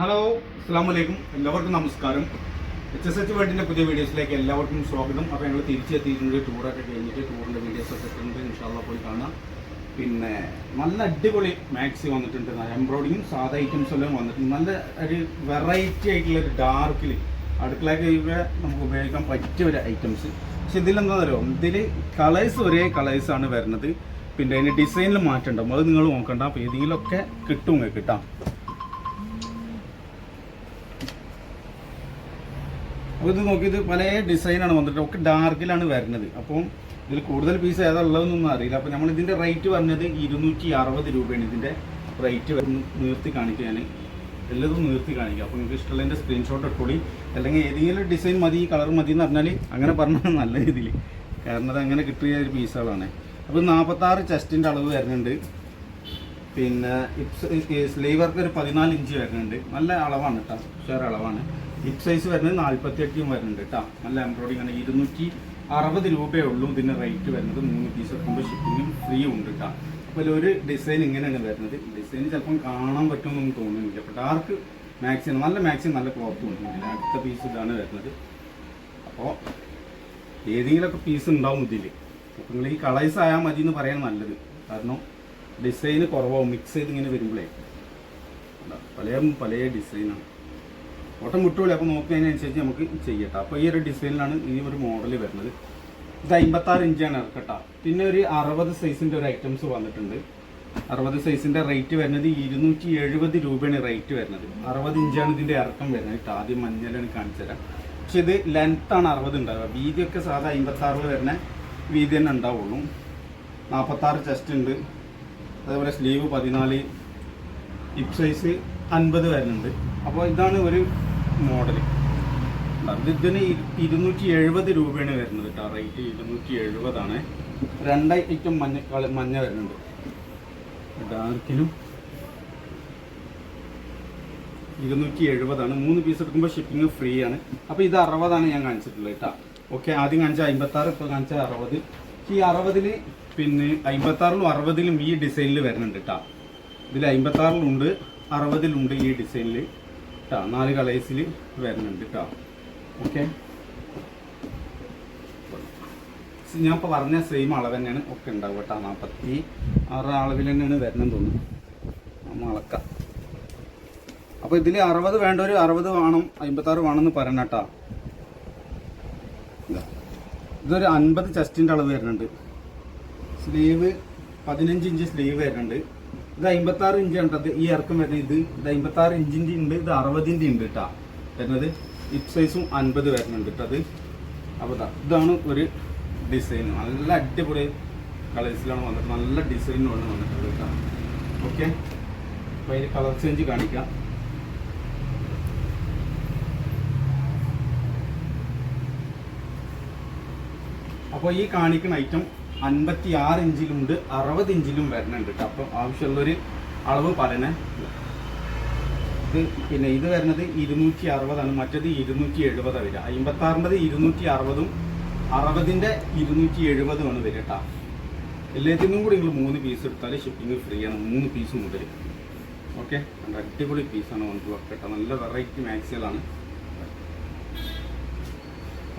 Hello അസ്സാം വലൈക്കും എല്ലാവർക്കും നമസ്കാരം. എച്ച് എസ് എച്ച് വേൾഡിന്റെ പുതിയ വീഡിയോസിലേക്ക് എല്ലാവർക്കും സ്വാഗതം. അപ്പോൾ ഞങ്ങൾ തിരിച്ചെത്തിയിട്ടുണ്ട്. ടൂറൊക്കെ കഴിഞ്ഞിട്ട് ടൂറിന്റെ വീഡിയോസൊക്കെ എത്തിയിട്ടുണ്ട് ഇൻഷാല്ല പോയി കാണാം. പിന്നെ നല്ല അടിപൊളി മാക്സി വന്നിട്ടുണ്ട്. എംബ്രോയിഡിങ്ങും സാധാ ഐറ്റംസ് എല്ലാം വന്നിട്ടുണ്ട്. നല്ല ഒരു വെറൈറ്റി ആയിട്ടുള്ള ഒരു ഡാർക്കിൽ അടുക്കളയൊക്കെ നമുക്ക് ഉപയോഗിക്കാൻ പറ്റിയ ഒരു ഐറ്റംസ് പക്ഷെ ഇതിലെന്താ പറയുക ഇതിൽ കളേഴ്സ് ഒരേ കളേഴ്സാണ് വരുന്നത്. പിന്നെ അതിന് ഡിസൈനിൽ മാറ്റം ഉണ്ടാവും. അത് നിങ്ങൾ നോക്കണ്ട. അപ്പോൾ ഏതെങ്കിലുമൊക്കെ കിട്ടും കിട്ടാം. അപ്പോൾ ഇത് നോക്കി ഇത് പല ഡിസൈനാണ് വന്നിട്ട്. ഒക്കെ ഡാർക്കിലാണ് വരുന്നത്. അപ്പം ഇതിൽ കൂടുതൽ പീസ് ഏതാ ഉള്ളതെന്നൊന്നും അറിയില്ല. അപ്പോൾ നമ്മൾ ഇതിന്റെ റേറ്റ് പറഞ്ഞത് ഇരുന്നൂറ്റി അറുപത് രൂപയാണ് ഇതിന്റെ റേറ്റ് നിർത്തി കാണിക്കുക ഞാൻ എല്ലതും നിർത്തി കാണിക്കുക അപ്പോൾ നിങ്ങൾക്ക് ഇഷ്ടമുള്ളതിന്റെ സ്ക്രീൻഷോട്ട് ഇട്ടോളി. അല്ലെങ്കിൽ ഏതെങ്കിലും ഡിസൈൻ മതി കളർ മതി എന്ന് പറഞ്ഞാൽ അങ്ങനെ പറഞ്ഞാൽ നല്ല രീതിയിൽ. കാരണം അത് അങ്ങനെ കിട്ടിയ ഒരു പീസുകളാണ് അപ്പോൾ നാൽപ്പത്താറ് ചെസ്റ്റിന്റെ അളവ് വരുന്നുണ്ട്. പിന്നെ സ്ലീവ് വർക്ക് ഒരു പതിനാല് ഇഞ്ച് വരുന്നുണ്ട്. നല്ല അളവാണ് കേട്ടോ ഷെയർ അളവാണ് ഹിപ്പ് സൈസ് വരുന്നത് നാൽപ്പത്തി എട്ടും വരുന്നുണ്ട് കേട്ടോ നല്ല എംബ്രോയിഡിങ് ആണ്. ഇരുന്നൂറ്റി അറുപത് രൂപയേ ഉള്ളൂ ഇതിന്റെ റേറ്റ് വരുന്നത്. മൂന്ന് പീസ് എടുക്കുമ്പോൾ ഷിപ്പിങ്ങും ഫ്രീ ഉണ്ട് കേട്ടോ അപ്പോൾ ഒരു ഡിസൈൻ ഇങ്ങനെയാണ് വരുന്നത്. ഡിസൈൻ ചിലപ്പം കാണാൻ പറ്റുമെന്നൊന്നും തോന്നുന്നില്ല. അപ്പോൾ ഡാർക്ക് മാക്സിമം നല്ല മാക്സിമം നല്ല ക്ലോത്ത് ഉണ്ട് അടുത്ത പീസ് ഇതാണ് വരുന്നത്. അപ്പോൾ ഏതെങ്കിലുമൊക്കെ പീസ് ഉണ്ടാവും ഇതിൽ അപ്പോൾ നിങ്ങൾ ഈ കളേഴ്സ് ആയാൽ മതി എന്ന് പറയാൻ നല്ലത്. കാരണം ഡിസൈന് കുറവാകും മിക്സ് ചെയ്ത് ഇങ്ങനെ വരുമ്പോഴേ പല പല ഡിസൈനാണ് ഓട്ടം വിട്ടുള്ളൂ അപ്പോൾ നോക്കുന്നതിനനുസരിച്ച് നമുക്ക് ചെയ്യട്ടോ. അപ്പോൾ ഈ ഒരു ഡിസൈനിലാണ് ഈ ഒരു മോഡൽ വരുന്നത്. ഇത് അമ്പത്താറ് ഇഞ്ചാണ് ഇറക്കട്ട പിന്നെ ഒരു അറുപത് സൈസിന്റെ ഒരു ഐറ്റംസ് വന്നിട്ടുണ്ട്. അറുപത് സൈസിന്റെ റേറ്റ് വരുന്നത് ഇരുന്നൂറ്റി എഴുപത് രൂപയാണ് റേറ്റ് വരുന്നത്. അറുപത് ഇഞ്ചാണ് ഇതിന്റെ ഇറക്കം വരുന്നത് ആദ്യം മഞ്ഞലാണ് കാണിച്ചു തരാം. പക്ഷെ ഇത് ലെങ്ത്താണ് അറുപത് ഉണ്ടാവുക. വീതിയൊക്കെ സാധാ അമ്പത്താറിൽ വരുന്ന വീതി തന്നെ ഉണ്ടാവുള്ളൂ. നാൽപ്പത്താറ് ചെസ്റ്റ് ഉണ്ട്. അതേപോലെ സ്ലീവ് പതിനാല് ഹിപ്പ് സൈസ് അൻപത് വരുന്നുണ്ട്. അപ്പോൾ ഇതാണ് ഒരു മോഡൽ. ഇതിന് ഇരുന്നൂറ്റി എഴുപത് രൂപയാണ് വരുന്നത് കേട്ടോ. റേറ്റ് ഇരുന്നൂറ്റി എഴുപതാണ് രണ്ട് ഐറ്റം മഞ്ഞ മഞ്ഞ വരുന്നുണ്ട്. ഡാർക്കിലും ഇരുന്നൂറ്റി എഴുപതാണ് മൂന്ന് പീസ് എടുക്കുമ്പോൾ ഷിപ്പിംഗ് ഫ്രീ ആണ് അപ്പോൾ ഇത് അറുപതാണ് ഞാൻ കാണിച്ചിട്ടുള്ളത് കേട്ടോ. ഓക്കെ ആദ്യം കാണിച്ച അമ്പത്താറ് ഇപ്പോൾ കാണിച്ച അറുപത്. ഈ അറുപതിൽ പിന്നെ അമ്പത്താറിലും അറുപതിലും ഈ ഡിസൈനിൽ വരുന്നുണ്ട് കേട്ടോ. ഇതിൽ അമ്പത്താറിലുണ്ട് അറുപതിലുണ്ട് ഈ ഡിസൈനിൽ കേട്ടോ. നാല് കളേഴ്സിൽ വരുന്നുണ്ട് കേട്ടോ. ഓക്കെ ഞാൻ ഇപ്പോൾ പറഞ്ഞ സെയിം അളവ് തന്നെയാണ് ഒക്കെ ഉണ്ടാവുക കേട്ടോ. നാൽപ്പത്തി ആറ് അളവിൽ തന്നെയാണ് വരുന്നത് തോന്നുന്നു. നമ്മൾ അളക്കാം. അപ്പോൾ ഇതിൽ അറുപത് വേണ്ട ഒരു അറുപത് വേണം അമ്പത്താറ് വേണമെന്ന് പറയണം കേട്ടോ. ഇതാ. ഇതൊരു അൻപത് ചെസ്റ്റിന്റെ അളവ് വരുന്നുണ്ട്. സ്ലീവ് പതിനഞ്ച് ഇഞ്ച് സ്ലീവ് വരുന്നുണ്ട്. ഇത് അമ്പത്താറ് ഇഞ്ച് കണ്ടത് ഈ ഇറക്കം വരുന്നത്. ഇത് ഇത് അമ്പത്താറ് ഇഞ്ചിന്റെ ഉണ്ട്. ഇത് അറുപതിന്റെ ഉണ്ട് കേട്ടോ. വരുന്നത് ഇപ് സൈസും അൻപത് വരുന്നുണ്ട് കേട്ടോ അത്. അപ്പോൾ ഇതാണ് ഒരു ഡിസൈൻ നല്ല അടിപൊളി കളേഴ്സിലാണ് വന്നിട്ട് നല്ല ഡിസൈനിലാണ് വന്നിട്ടുള്ളത് കേട്ടോ. ഓക്കെ അപ്പോൾ അതിൽ കളർ ചേഞ്ച് കാണിക്കാം. അപ്പോൾ ഈ കാണിക്കുന്ന ഐറ്റം അൻപത്തി ആറ് ഇഞ്ചിലുണ്ട് അറുപത് ഇഞ്ചിലും വരുന്നുണ്ട് കേട്ടോ അപ്പം ആവശ്യമുള്ളൊരു അളവ് പറയണേ. ഇത് പിന്നെ ഇത് വരുന്നത് ഇരുന്നൂറ്റി അറുപതാണ് മറ്റത് ഇരുന്നൂറ്റി എഴുപതാണ് വരിക. അമ്പത്തി ആറിന്റെ ഇരുന്നൂറ്റി അറുപതും അറുപതിന്റെ ഇരുന്നൂറ്റി എഴുപതുമാണ് വരിക കേട്ടോ എല്ലാത്തിനും കൂടി നിങ്ങൾ മൂന്ന് പീസ് എടുത്താൽ ഷിപ്പിംഗ് ഫ്രീ ആണ്. മൂന്ന് പീസ് മുതൽ ഓക്കെ അടിപൊളി പീസാണ് വൺ ടു കേട്ടോ നല്ല വെറൈറ്റി മാക്സികളാണ്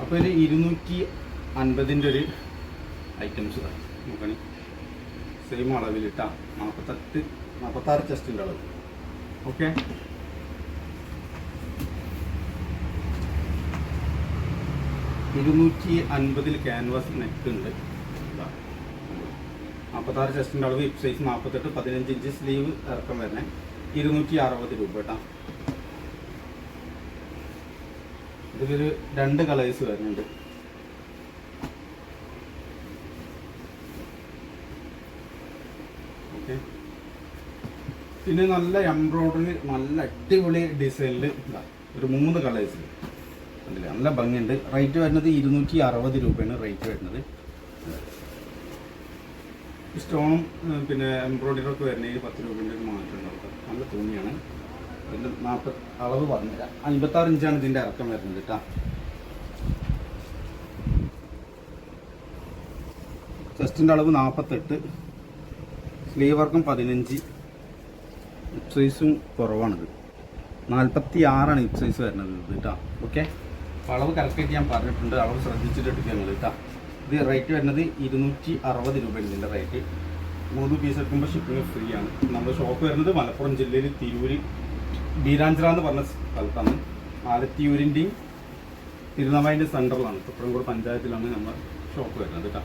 അപ്പോൾ ഒരു ഇരുന്നൂറ്റി അൻപതിന്റെ ഒരു ഐറ്റംസ് നോക്കണേ. സെയിം അളവിലിട്ടാ നാൽപ്പത്തെട്ട് നാൽപ്പത്താറ് ചെസ്റ്റിന്റെ അളവ്. ഓക്കെ ഇരുന്നൂറ്റി അൻപതിൽ ക്യാൻവാസ് നെക്ക് ഉണ്ട്. നാൽപ്പത്താറ് ചെസ്റ്റിന്റെ അളവ് ഹിപ്പ് സൈസ് നാൽപ്പത്തെട്ട് പതിനഞ്ച് ഇഞ്ച് സ്ലീവ് ഇറക്കം വരണേ. ഇരുന്നൂറ്റി അറുപത് രൂപ കേട്ടോ. ഇതിലൊരു രണ്ട് കളേഴ്സ് വരുന്നുണ്ട്. ഓക്കെ. പിന്നെ നല്ല എംബ്രോയിഡറി നല്ല അടിപൊളി ഡിസൈനിൽ ഒരു മൂന്ന് കളേഴ്സ് ഉണ്ടല്ലേ നല്ല ഭംഗിയുണ്ട്. റേറ്റ് വരുന്നത് ഇരുന്നൂറ്റി അറുപത് രൂപയാണ് റേറ്റ് വരുന്നത്. സ്റ്റോണും പിന്നെ എംബ്രോയിഡറി ഒക്കെ വരുന്നതിന് പത്ത് രൂപേന്റെ ഒരു മാറ്റം ഉണ്ടാവും. നല്ല തുണിയാണ്. ഇതിന്റെ നാൽപ്പത് അളവ് പറഞ്ഞില്ല അൻപത്താറ് ഇഞ്ചാണ് ഇതിന്റെ ഇറക്കം വരുന്നത് കേട്ടോ. ചെസ്റ്റിന്റെ അളവ് നാൽപ്പത്തെട്ട്. സ്ലീവ് വർക്കും പതിനഞ്ച് സൈസും കുറവാണിത്. നാൽപ്പത്തി ആറാണ് ഹിപ് സൈസ് വരുന്നത് ഇത് കേട്ടോ ഓക്കെ? അളവ് കറക്റ്റായിട്ട് ഞാൻ പറഞ്ഞിട്ടുണ്ട്. അളവ് ശ്രദ്ധിച്ചിട്ട് എടുക്കുക നിങ്ങൾ കേട്ടോ ഇത് റേറ്റ് വരുന്നത് ഇരുന്നൂറ്റി അറുപത് രൂപയാണ് ഇതിന്റെ റേറ്റ് മൂന്ന് പീസ് എടുക്കുമ്പോൾ ഷിപ്പിംഗ് ഫ്രീ ആണ്. നമ്മുടെ ഷോപ്പ് വരുന്നത് മലപ്പുറം ജില്ലയിൽ തിരൂര് ബീരാഞ്ചിറ എന്ന് പറഞ്ഞ സ്ഥലത്താണ്. ആലത്തിയൂരിന്റെയും തിരുനാവായിന്റെ സെന്ററിലാണ് തൊപ്പറംകോട് പഞ്ചായത്തിലാണ് നമ്മൾ ഷോപ്പ് വരുന്നത് കേട്ടോ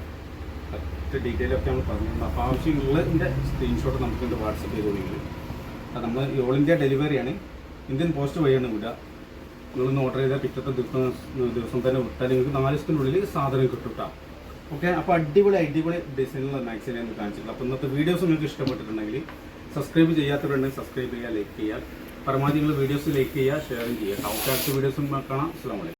ഡീറ്റെയിൽ ഒക്കെ നമ്മൾ പറഞ്ഞിട്ടുണ്ട് അപ്പോൾ ആവശ്യമുള്ളതിന്റെ സ്ക്രീൻഷോട്ട് നമുക്ക് വാട്സപ്പ് ചെയ്തോളെങ്കിൽ അത് നമ്മൾ ഓൾ ഇന്ത്യ ഡെലിവറിയാണ് ഇന്ത്യൻ പോസ്റ്റ് വഴിയാണ് വിടുക. നിങ്ങളൊന്ന് ഓർഡർ ചെയ്താൽ പിറ്റത്തെ ദിവസം ദിവസം തന്നെ വിട്ടാൽ നിങ്ങൾക്ക് നാല് ദിവസത്തിനുള്ളിൽ സാധനം കിട്ടും ഓക്കെ അപ്പോൾ അടിപൊളി അടിപൊളി ഡിസൈനുള്ള മാക്സിനെ ഞാൻ കാണിച്ചിട്ടുള്ളൂ അപ്പോൾ ഇന്നത്തെ വീഡിയോസ് നിങ്ങൾക്ക് ഇഷ്ടപ്പെട്ടിട്ടുണ്ടെങ്കിൽ സബ്സ്ക്രൈബ് ചെയ്യാത്തവരുണ്ടെങ്കിൽ സബ്സ്ക്രൈബ് ചെയ്യുക ലൈക്ക് ചെയ്യുക. പരമാവധി നിങ്ങൾ വീഡിയോസ് ലൈക്ക് ചെയ്യുക ഷെയറും ചെയ്യുക. ഓക്കെ അടുത്ത വീഡിയോസും കാണാം. അസ്സാം വലൈക്കും